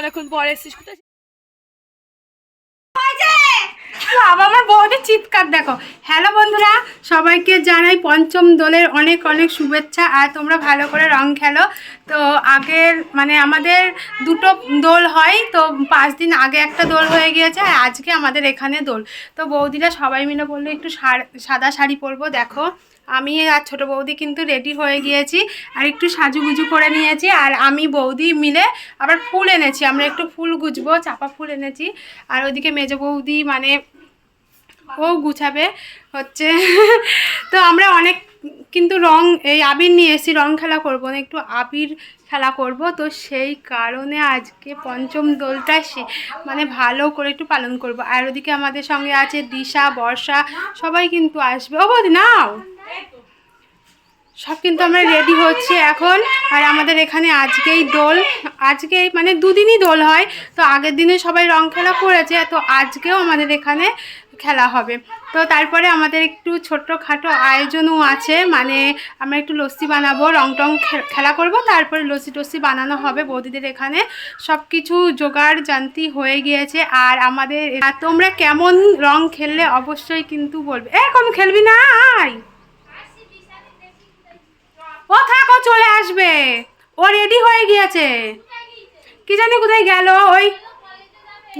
অনেকক্ষণ পরে এসেছিস কোথায়? বাবা, আমার বউদের চিৎকার, দেখো। হ্যালো বন্ধুরা, সবাইকে জানাই পঞ্চম দোলের অনেক অনেক শুভেচ্ছা, আর তোমরা ভালো করে রং খেলো। তো আগের মানে আমাদের দুটো দোল হয়, তো পাঁচ দিন আগে একটা দোল হয়ে গিয়েছে, আর আজকে আমাদের এখানে দোল। তো বৌদিরা সবাই মিলে বলল, একটু সাদা শাড়ি পরবো, দেখো। আমি আর ছোটো বৌদি কিন্তু রেডি হয়ে গিয়েছি আর একটু সাজুগুজু করে নিয়েছি আর আমি বৌদি মিলে আবার ফুল এনেছি। আমরা একটু ফুল গুজবো, চাপা ফুল এনেছি। আর ওইদিকে মেজো বৌদি মানে ও গুছাবে হচ্ছে। তো আমরা অনেক কিন্তু রং, এই আবির নিয়ে এসেছি, রং খেলা করব না, একটু আবির খেলা করব। তো সেই কারণে আজকে পঞ্চম দোলটা সে মানে ভালো করে একটু পালন করব। আর ওদিকে আমাদের সঙ্গে আছে দিশা, বর্ষা, সবাই কিন্তু আসবে। ও বৌদি, নাও। সব কিন্তু আমরা রেডি হচ্ছে এখন। আর আমাদের এখানে আজকেই দোল। আজকেই মানে দুদিনই দোল হয়। তো আগের দিনে সবাই রং খেলা করেছে, তো আজকেও আমাদের এখানে খেলা হবে। তো তারপরে আমাদের একটু ছোট্টখাটো আয়োজনও আছে। মানে আমরা একটু লস্যি বানাবো, রং টং খেলা করব। তারপরে লস্যি টস্যি বানানো হবে বৌদিদের এখানে। সব কিছু জোগাড় জানতি হয়ে গিয়েছে। আর আমাদের তোমরা কেমন রং খেললে অবশ্যই কিন্তু বলবে। এরকম খেলবি না, আয়! ও থাক চলে আসবে। ও রেডি হয়ে গিয়েছে। কি জানি কোথায় গেল, ওই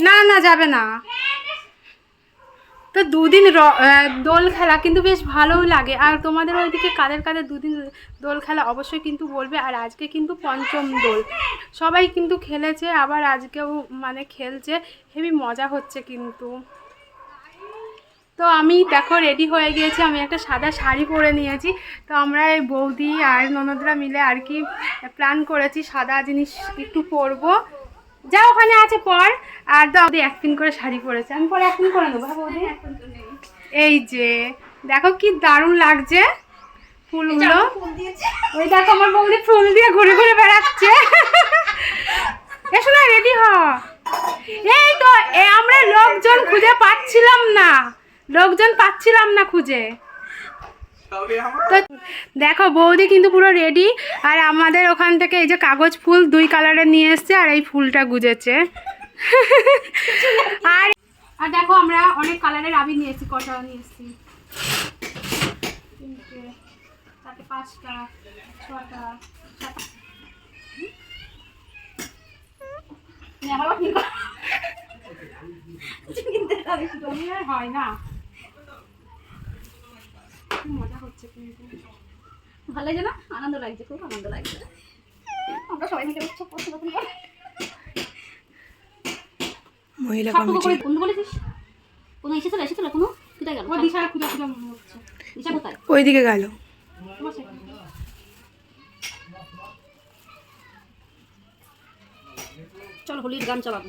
না না, যাবে না। তো দুদিন দোল খেলা কিন্তু বেশ ভালোও লাগে। আর তোমাদের ওইদিকে কাদের কাদের দুদিন দোল খেলা অবশ্যই কিন্তু বলবে। আর আজকে কিন্তু পঞ্চম দোল। সবাই কিন্তু খেলেছে, আবার আজকেও মানে খেলছে। হেবি মজা হচ্ছে কিন্তু। তো আমি দেখো রেডি হয়ে গিয়েছি আমি একটা সাদা শাড়ি পরে নিয়েছি। তো আমরা এই বৌদি আর ননদরা মিলে আর কি প্ল্যান করেছি সাদা জিনিস একটু পরবো। যা ওখানে আছে পর আর বৌদি একদিন করে শাড়ি পরেছে। আমি পরে একদিন করে নেব হ্যাঁ বৌদি? এই যে দেখো কি দারুণ লাগছে ফুলগুলো। ওই দেখো আমার বৌদি ফুল দিয়ে ঘুরে ঘুরে বেড়াচ্ছে। এসো না রেডি হ। এই তো আমরা লোকজন খুঁজে পাচ্ছিলাম না। লোকজন পাচ্ছিলাম না খুঁজে। তো দেখো বৌদি কিন্তু পুরো রেডি আর আমাদের ওখান থেকে এই যে কাগজ ফুল দুই কালারের নিয়ে এসছে আর এই ফুলটা গুজেছে। আর আর দেখো আমরা অনেক কালারের আবির নিয়ে এসেছি কটা নিয়ে এসেছি পাঁচটা ছটা হয় না। কি মজা হচ্ছে ভালো লাগছে না? আনন্দ লাগছে খুব আনন্দ লাগছে। আমরা সবাই মিলে উৎসব করতে নতুন করে। মহিলা সবটুকু কমিটি বন্ধু বলেছিস? কোনো এসেছিল? এসেছিল কোনো? কোথায় গেল? ও দিশার খুঁজে খুঁজে মনে হচ্ছে। দিশা কোথায়? ওইদিকে গেল। চল হোলির গান চালাবো।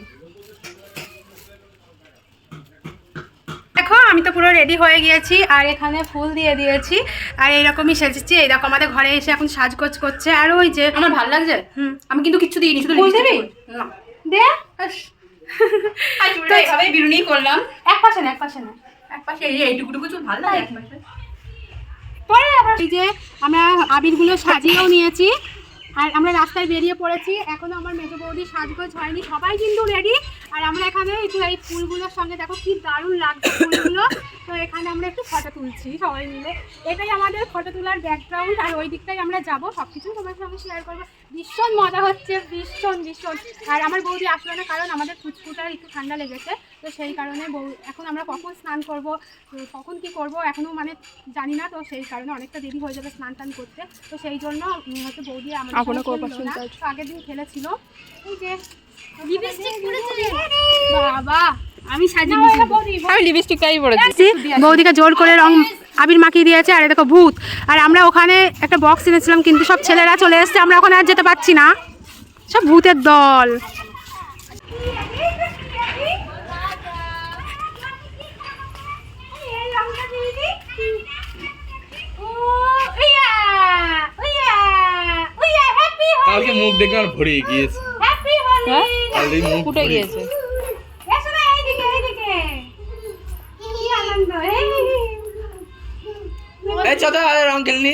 দেখো আমি তো পুরো রেডি হয়ে গিয়েছি আর এখানে ফুল দিয়ে দিয়েছি আর এইরকমই সেজেছি। এইরকম আমাদের ঘরে এসে এখন সাজগোজ করছে আর ওই যে আমার ভালো লাগছে? হুম। আমি কিন্তু কিচ্ছু দিইনি শুধু ফুল দিবি? না। দে। তো বিরুনি করলাম। এক পাশে না এক পাশে না। এক পাশে এই এইটুকুটুকু চুল ভালো লাগে? এক পাশে পরে আবার এই যে আমরা আবিরগুলো সাজিয়েও নিয়েছি। আর আমরা রাস্তায় বেরিয়ে পড়েছি। এখনও আমার মেজো বৌদি সাজগোজ হয়নি। সবাই কিন্তু রেডি আর আমরা এখানে একটু এই ফুলগুলোর সঙ্গে দেখো কি দারুণ লাগছে ফুলগুলো। তো এখানে আমরা একটু ফটো তুলছি সবাই মিলে। এটাই আমাদের ফটো তোলার ব্যাকগ্রাউন্ড আর ওই দিকটাই আমরা যাব। সব কিছু তোমার সঙ্গে শেয়ার করব। ভীষণ মজা হচ্ছে ভীষণ ভীষণ। আর আমার বৌদি আসলো না কারণ আমাদের ফুচফুটার একটু ঠান্ডা লেগেছে তো সেই কারণে বউ এখন আমরা কখন স্নান করব কখন কি করব এখনও মানে জানি না তো সেই কারণে অনেকটা দেরি হয়ে যাবে স্নান টান করতে। তো সেই জন্য হয়তো বৌদি আমাদের আগের দিন খেলেছিল। এই যে বাবা আমি সাজিয়ে বৌদিকে জোর করে রং আবির মাখিয়ে দিয়েছে আর দেখো ভূত। আর আমরা ওখানে একটা বক্স এনেছিলাম কিন্তু সব ছেলেরা চলে এসছে আমরা ওখানে আর যেতে পারছি না। সব ভূতের দল। কালকে মুখ দেখে আমার ভরে গিয়েছে। হ্যাঁ? ফুটে ভরে গিয়েছে এসো না এইদিকে এইদিকে কি আনন্দ এই এই চল তো আরে রং খেলনি?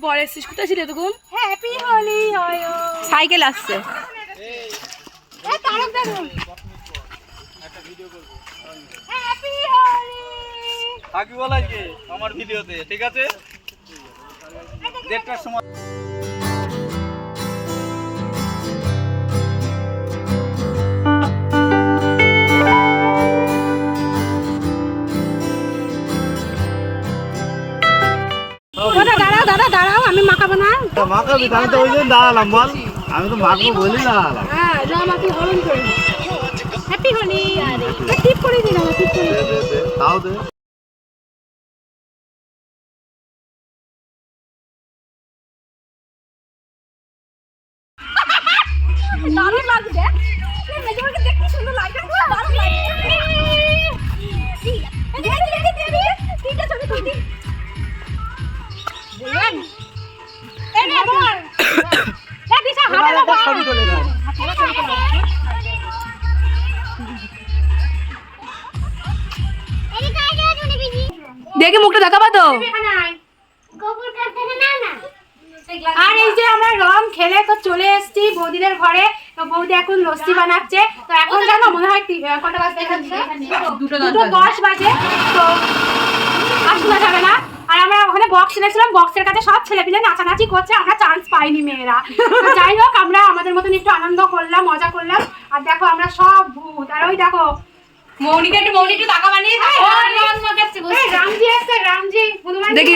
অনেকক্ষণ পরে এসছিস কোথায় ছিলে তখন? হ্যাপি হোলি হয় সাইকেল আসছে। তারক দেখুন থাকি বল আজকে আমার ভিডিওতে ঠিক আছে? দেড়টার সময় দাদা দাঁড়াও দাদা দাঁড়াও আমি মাখাবো না। মাখাবি আমি তো ওই জন্য দাঁড়ালাম বল। আমি তো মাখবো বলি দাঁড়ালাম। হ্যাঁ যা আমাকে হরণ করে হ্যাপি হোলি আরে। টিপ করে দিন আমার টিপ করে দে, দে, দে, তাও দে। দারুণ লাগছে। দেখে মুখটা দেখাবা তো। আর এই যে আমরা রং খেলে তো চলে এসেছি বৌদিদের ঘরে। তো বৌদি এখন লস্যি বানাচ্ছে। তো এখন জানো মনে হয় কটা বাজে এখান? দুটো দশ বাজে। তো শোনা যাবে না। আর আমরা ওখানে বক্স এনেছিলাম বক্সের কাছে সব ছেলেপিলে নাচানাচি করছে আমরা চান্স পাইনি মেয়েরা। তো যাই হোক আমরা আমাদের মতন একটু আনন্দ করলাম মজা করলাম। আর দেখো আমরা সব ভূত। আর ওই দেখো মৌনিকে একটু মৌনি একটু টাকা বানিয়ে রামজি এসছে রামজি দেখি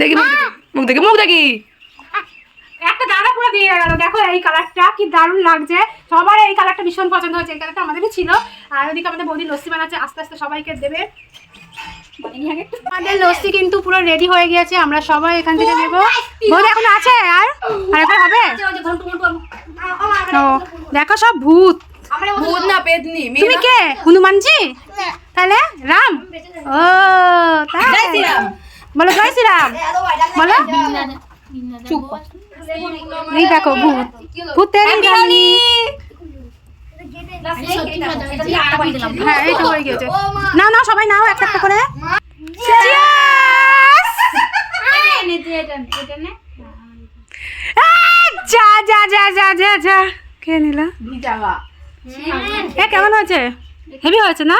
দেখি মুখ দেখি। মুখ দেখি একটা দানা পুরো দিয়ে গেল। দেখো এই কালারটা কি দারুণ লাগছে। সবার এই কালারটা ভীষণ পছন্দ হয়েছে। এই কালারটা আমাদেরও ছিল। আর ওদিকে আমাদের বৌদি লস্যি বানাচ্ছে। আস্তে আস্তে সবাইকে দেবে। আমাদের লস্যি কিন্তু পুরো রেডি হয়ে গিয়েছে আমরা সবাই এখান থেকে নেব। বৌদি এখন আছে? আর? আর একবার হবে? ও দেখো সব ভূত। ভূত না পেতনি তুমি কে? হনুমানজি? তাহলে রাম। ও তাই। বলো জয় শ্রীরাম বলো। এই দেখো ভূত। ভূত তেরি রানী হ্যাঁ এই তো হয়ে গেছে নাও নাও সবাই নাও একটা একটা করে। যা যা যা যা যা যা। খেয়ে নিল। এ কেমন হয়েছে? হেভি হয়েছে না?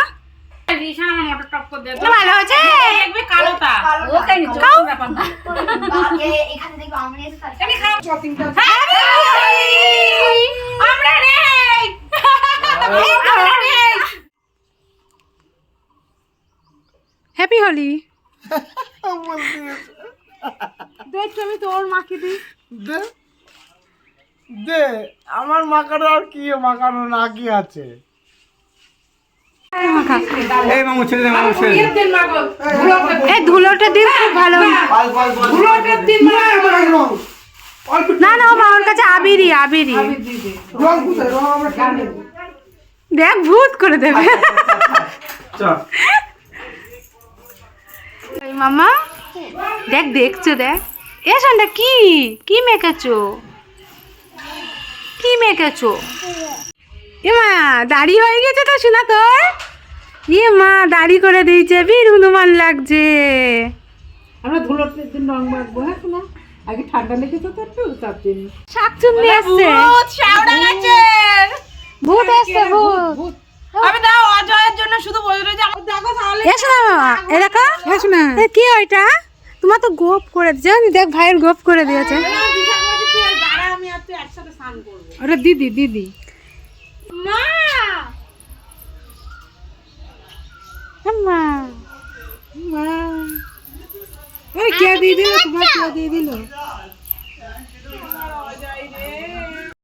হ্যাপি হোলি দেখ আমি তোর মাকে দিই। দে দে। আমার মাখানো আর কি মাখানো না কি আছে? এই মামু ছেড়ে দে মামু ছেড়ে এই ধুলোটা দিন খুব ভালো। না না ও মামার কাছে আবিরি আবিরি। দেখ ভূত করে দেবে। মামা দেখ দেখছ দেখ। এ সন্ধ্যা কি? কি মেখেছো কি মেখেছো এ মা দাড়ি হয়ে গেছে তো শোনা তোর এ মা দাড়ি করে দিয়েছে বীর হনুমান লাগছে। আমরা ধুলোর দিন রং মাখবো হ্যাঁ শোনা? আগে ঠান্ডা লেগেছে তো একটু তার জন্য। শাকচুন্নি আসছে ভূত আসছে ভূত আমি দাও অজয়ের জন্য শুধু বলে রয়েছে আমার দেখো তাহলে এ শোনা মামা এ দেখো। হ্যাঁ শোনা। এ কি ওইটা? তোমার তো গোপ করে দিয়েছে দেখ ভাইয়ের গোপ করে দিয়েছে। ওটা দিদি দিদি। মা! মা মা। ওই কে দিয়ে দিল? তোমার কে দিয়ে দিল?